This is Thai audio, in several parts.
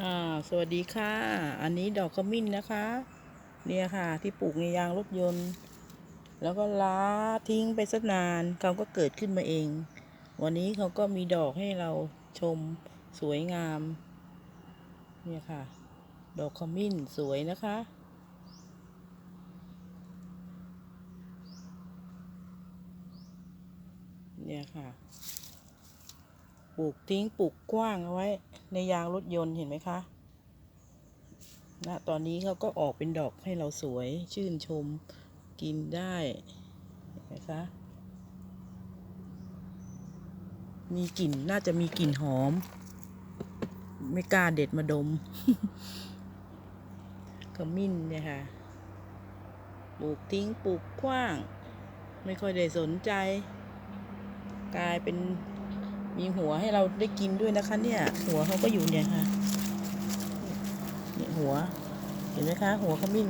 อ่าสวัสดีค่ะ อันนี้ดอกขมิ้นนะคะ เนี่ยค่ะ ที่ปลูกในยางรถยนต์ แล้วก็ล้าทิ้งไปสักนานเขาก็เกิดขึ้นมาเอง วันนี้เขาก็มีดอกให้เราชมสวยงาม เนี่ยค่ะ ดอกขมิ้นสวยนะคะ เนี่ยค่ะ ปลูกทิ้งปลูกกว้างเอาไว้ ในยางรถยนต์เห็นไหมคะณตอนนี้เขาก็ออกเป็นดอกให้เราสวยชื่นชมกินได้เห็นไหมคะมีกลิ่นน่าจะมีกลิ่นหอม ไม่กล้าเด็ดมาดมขมิ้นเนี่ยค่ะปลูกทิ้งปลูกกว้าง ไม่ค่อยได้สนใจ กลายเป็น มีหัวให้เราได้กินด้วยนะคะ เนี่ย หัวเขาก็อยู่เนี่ยค่ะเนี่ยหัว เห็นไหมคะ หัวขมิ้น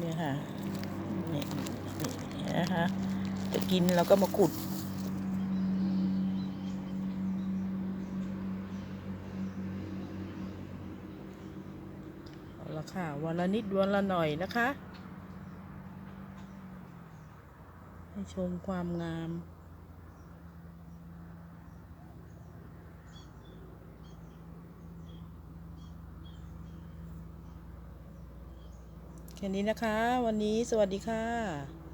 เนี่ยค่ะเนี่ยเนี่ยนะคะจะกินเราก็มาขุดเอาละค่ะ วันละนิดวันละหน่อยนะคะ ให้ชมความงาม แค่นี้นะคะ วันนี้สวัสดีค่ะ